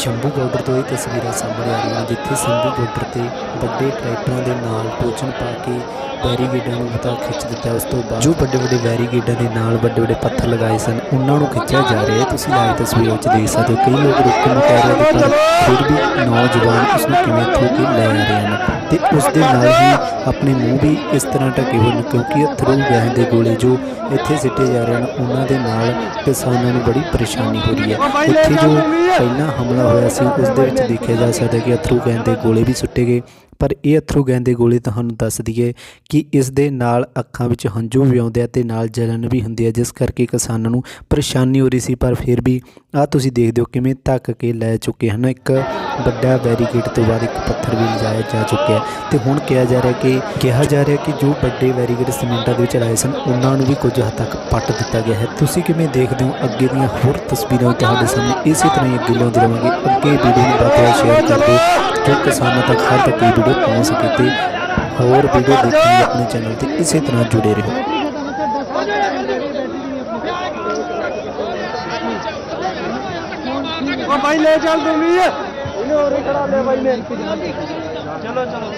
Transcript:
Shambhu border ਤੋਂ ਇਹ ਤਸਵੀਰਾਂ ਸਾਹਮਣੇ ਆ ਰਹੀਆਂ, ਜਿੱਥੇ ਸ਼ੰਭੂ ਬਾਰਡਰ ਤੇ ਵੱਡੇ ਟਰੈਕਟਰਾਂ ਦੇ ਨਾਲ ਟੋਚਨ ਪਾ ਕੇ ਬੈਰੀਗੇਡਾਂ ਨੂੰ ਤਾਂ ਖਿੱਚ ਦਿੱਤਾ। ਉਸ ਤੋਂ ਬਾਅਦ ਜੋ ਵੱਡੇ ਵੱਡੇ ਬੈਰੀਗੇਡਾਂ ਦੇ ਨਾਲ ਵੱਡੇ ਵੱਡੇ ਪੱਥਰ ਲਗਾਏ ਸਨ, ਉਹਨਾਂ ਨੂੰ ਖਿੱਚਿਆ ਜਾ ਰਿਹਾ ਹੈ। ਤੁਸੀਂ ਲਾਈਵ ਤਸਵੀਰਾਂ ਵਿੱਚ ਦੇਖ ਸਕਦੇ ਹੋ, ਕਈ ਲੋਕ ਰੋਕਣ ਨੂੰ ਕਹਿ ਰਹੇ ਨੇ ਫਿਰ ਵੀ ਨੌਜਵਾਨ ਉਸ ਨੂੰ ਕਿਵੇਂ ਥੂ ਕੇ ਲੈ ਰਹੇ ਹਨ ਤੇ ਉਸ ਦੇ ਨਾਲ ਹੀ ਆਪਣੇ ਮੂੰਹ ਵੀ ਇਸ ਤਰ੍ਹਾਂ ਢਕੇ ਹੋਏ ਨੇ, ਕਿਉਂਕਿ ਅਥਰੂ ਗੈਸ ਦੇ ਗੋਲੇ ਜੋ ਇੱਥੇ ਸਿੱਟੇ ਜਾ ਰਹੇ ਹਨ, ਉਹਨਾਂ ਦੇ ਨਾਲ ਕਿਸਾਨਾਂ ਨੂੰ ਬੜੀ ਪਰੇਸ਼ਾਨੀ ਹੋ ਰਹੀ ਹੈ। ਇੱਥੇ ਜੋ ਪਹਿਲਾਂ ਹਮਲਾ ਹੋਇਆ ਸੀ, ਉਸ ਦੇ ਵਿੱਚ ਦੇਖਿਆ ਜਾ ਸਕਦਾ ਕਿ ਅਥਰੂ ਗੈਸ ਦੇ ਗੋਲੇ ਵੀ ਸੁੱਟੇ ਗਏ। ਪਰ ਇਹ ਅਥਰੂ ਗੈਂਦੇ ਗੋਲੇ ਤੁਹਾਨੂੰ ਦੱਸ ਦਈਏ ਕਿ ਇਸ ਦੇ ਨਾਲ ਅੱਖਾਂ ਵਿੱਚ ਹੰਝੂ ਵੀ ਆਉਂਦੇ ਆ ਤੇ ਨਾਲ ਜਲਨ ਵੀ ਹੁੰਦੀ ਹੈ ਜਿਸ ਕਰਕੇ ਕਿਸਾਨਾਂ ਨੂੰ ਪਰੇਸ਼ਾਨੀ ਹੋ ਰਹੀ ਸੀ, ਪਰ ਫਿਰ ਵੀ ਆ ਤੁਸੀਂ ਦੇਖਦੇ ਹੋ ਕਿਵੇਂ ਧੱਕ ਕੇ ਲੈ ਚੁੱਕੇ ਹਨ। ਇੱਕ ਵੱਡਾ ਬੈਰੀਕੇਡ ਤੋਂ ਬਾਅਦ ਇੱਕ ਪੱਥਰ ਵੀ ਲਿਜਾਇਆ ਜਾ ਚੁੱਕਿਆ ਹੈ ਤੇ ਹੁਣ ਕਿਹਾ ਜਾ ਰਿਹਾ ਕਿ ਕਿਹਾ ਜਾ ਰਿਹਾ ਕਿ ਜੋ ਵੱਡੇ ਬੈਰੀਕੇਡ ਸੀਮੈਂਟਾਂ ਦੇ ਵਿੱਚ ਲਾਏ ਸਨ, ਉਹਨਾਂ ਨੂੰ ਵੀ ਕੁਝ ਹੱਦ ਤੱਕ ਪੱਟ ਦਿੱਤਾ ਗਿਆ ਹੈ। ਤੁਸੀਂ ਕਿਵੇਂ ਦੇਖਦੇ ਹੋ ਅੱਗੇ ਦੀਆਂ ਹੋਰ ਤਸਵੀਰਾਂ ਤੁਹਾਡੇ ਸਾਹਮਣੇ? ਇਸੇ ਤਰ੍ਹਾਂ ਹੀ ਅੱਗੇ ਲਾਉਂਦੇ ਰਵਾਂਗੇ। ਅੱਗੇ ਵੀਡੀਓ ਨੂੰ ਵੱਧ ਤੋਂ ਵੱਧ ਸ਼ੇਅਰ ਕਰ ਜੋ ਕਿਸਾਨਾਂ ਤੱਕ ਹਰ ਤੱਕ ਇਹ ਵੀਡੀਓ ਪਹੁੰਚ ਸਕੇ ਤੇ ਹੋਰ ਵੀਡੀਓ ਦੇਖਣ ਲਈ ਆਪਣੇ ਚੈਨਲ ਤੇ ਇਸੇ ਤਰ੍ਹਾਂ ਜੁੜੇ ਰਹੋ। ਉਹ ਭਾਈ ਲੈ ਚੱਲ ਤੂੰ ਵੀ। ਇਹਨੇ ਹੋਰ ਹੀ ਖੜਾ ਲਿਆ ਭਾਈ ਨੇ। ਚਲੋ ਚਲੋ।